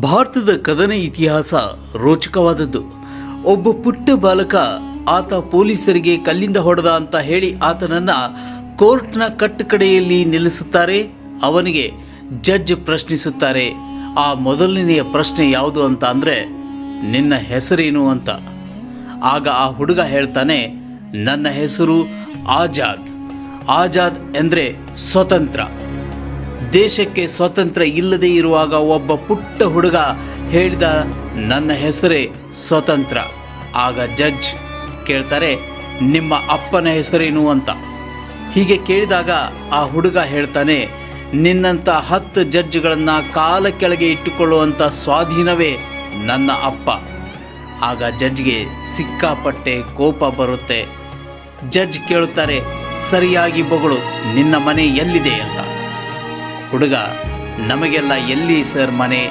ಭಾರತದ ಕದನ ಇತಿಹಾಸ ರೋಚಕವಾದದ್ದು. ಒಬ್ಬ ಪುಟ್ಟ ಬಾಲಕ ಆತ ಪೊಲೀಸರಿಗೆ ಕಲ್ಲಿಂದ ಹೊಡೆದ ಅಂತ ಹೇಳಿ ಆತನನ್ನ ಕೋರ್ಟ್ನ ಕಟ್ಟಕಡೆಯಲ್ಲಿ ನಿಲ್ಲಿಸುತ್ತಾರೆ, ಅವನಿಗೆ ಜಡ್ಜ್ ಪ್ರಶ್ನಿಸುತ್ತಾರೆ. ಆ ಮೊದಲನೆಯ ಪ್ರಶ್ನೆ ಯಾವುದು ಅಂತ ಅಂದರೆ, ನಿನ್ನ ಹೆಸರೇನು ಅಂತ. ಆಗ ಆ ಹುಡುಗ ಹೇಳ್ತಾನೆ, ನನ್ನ ಹೆಸರು ಆಜಾದ್. ಆಜಾದ್ ಎಂದರೆ ಸ್ವತಂತ್ರ. ದೇಶಕ್ಕೆ ಸ್ವತಂತ್ರ ಇಲ್ಲದೆ ಇರುವಾಗ ಒಬ್ಬ ಪುಟ್ಟ ಹುಡುಗ ಹೇಳಿದ ನನ್ನ ಹೆಸರೇ ಸ್ವತಂತ್ರ. ಆಗ ಜಡ್ಜ್ ಕೇಳ್ತಾರೆ, ನಿಮ್ಮ ಅಪ್ಪನ ಹೆಸರೇನು ಅಂತ. ಹೀಗೆ ಕೇಳಿದಾಗ ಆ ಹುಡುಗ ಹೇಳ್ತಾನೆ, ನಿನ್ನಂಥ ಹತ್ತು ಜಡ್ಜ್ಗಳನ್ನು ಕಾಲ ಕೆಳಗೆ ಇಟ್ಟುಕೊಳ್ಳುವಂಥ ಸ್ವಾಧೀನವೇ ನನ್ನ ಅಪ್ಪ. ಆಗ ಜಡ್ಜ್ಗೆ ಸಿಕ್ಕಾಪಟ್ಟೆ ಕೋಪ ಬರುತ್ತೆ. ಜಡ್ಜ್ ಕೇಳುತ್ತಾರೆ, ಸರಿಯಾಗಿ ಬೊಗಳು, ನಿನ್ನ ಮನೆ ಎಲ್ಲಿದೆ ಅಂತ. ಹುಡುಗ, ನಮಗೆಲ್ಲ ಎಲ್ಲಿ ಸರ್ ಮನೆ?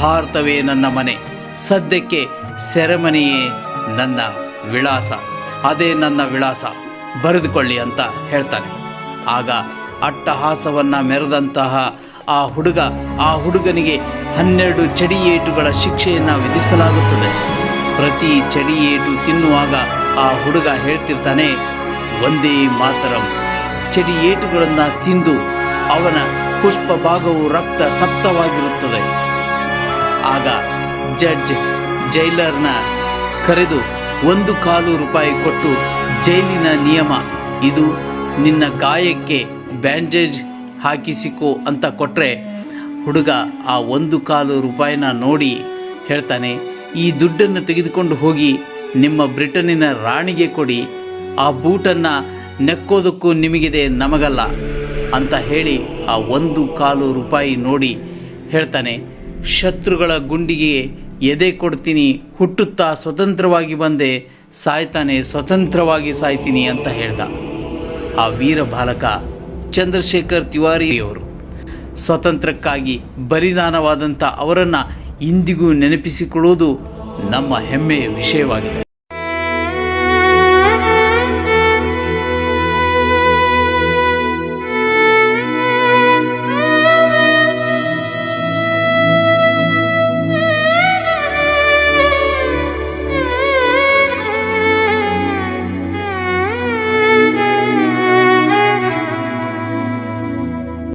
ಭಾರತವೇ ನನ್ನ ಮನೆ. ಸದ್ಯಕ್ಕೆ ಸೆರೆಮನೆಯೇ ನನ್ನ ವಿಳಾಸ. ಅದೇ ನನ್ನ ವಿಳಾಸ. ಬರೆದುಕೊಳ್ಳಿ ಅಂತ ಹೇಳ್ತಾನೆ. ಆಗ ಅಟ್ಟಹಾಸವನ್ನು ಮೆರೆದಂತಹ ಆ ಹುಡುಗ, ಆ ಹುಡುಗನಿಗೆ ಹನ್ನೆರಡು ಚಡಿಯೇಟುಗಳ ಶಿಕ್ಷೆಯನ್ನು ವಿಧಿಸಲಾಗುತ್ತದೆ. ಪ್ರತಿ ಚಡಿಯೇಟು ತಿನ್ನುವಾಗ ಆ ಹುಡುಗ ಹೇಳ್ತಿರ್ತಾನೆ, ಒಂದೇ ಮಾತರಂ. ಚಡಿಯೇಟುಗಳನ್ನು ತಿಂದು ಅವನ ಪುಷ್ಪ ಭಾಗವು ರಕ್ತ ಸಪ್ತವಾಗಿರುತ್ತದೆ. ಆಗ ಜಡ್ಜ್ ಜೈಲರ್ನ ಕರೆದು ಒಂದು ಕಾಲು ರೂಪಾಯಿ ಕೊಟ್ಟು ಜೈಲಿನ ನಿಯಮ, ಇದು ನಿನ್ನ ಗಾಯಕ್ಕೆ ಬ್ಯಾಂಡೇಜ್ ಹಾಕಿಸಿಕೋ ಅಂತ ಕೊಟ್ಟರೆ ಹುಡುಗ ಆ ಒಂದು ಕಾಲು ರೂಪಾಯಿನ ನೋಡಿ ಹೇಳ್ತಾನೆ, ಈ ದುಡ್ಡನ್ನು ತೆಗೆದುಕೊಂಡು ಹೋಗಿ ನಿಮ್ಮ ಬ್ರಿಟನ್ನಿನ ರಾಣಿಗೆ ಕೊಡಿ. ಆ ಬೂಟನ್ನು ನೆಕ್ಕೋದಕ್ಕೂ ನಿಮಗಿದೆ ನಮಗಲ್ಲ. ಅಂತ ಹೇಳಿ ಆ ಒಂದು ಕಾಲು ರೂಪಾಯಿ ನೋಡಿ ಹೇಳ್ತಾನೆ, ಶತ್ರುಗಳ ಗುಂಡಿಗೆ ಎದೆ ಕೊಡ್ತೀನಿ, ಹುಟ್ಟುತ್ತಾ ಸ್ವತಂತ್ರವಾಗಿ ಬಂದೆ, ಸಾಯ್ತಾನೆ, ಸ್ವತಂತ್ರವಾಗಿ ಸಾಯ್ತೀನಿ ಅಂತ ಹೇಳ್ದ. ಆ ವೀರ ಬಾಲಕ ಚಂದ್ರಶೇಖರ್ ತಿವಾರಿಯವರು ಸ್ವತಂತ್ರಕ್ಕಾಗಿ ಬಲಿದಾನವಾದಂಥ ಅವರನ್ನು ಇಂದಿಗೂ ನೆನಪಿಸಿಕೊಳ್ಳುವುದು ನಮ್ಮ ಹೆಮ್ಮೆಯ ವಿಷಯವಾಗಿದೆ.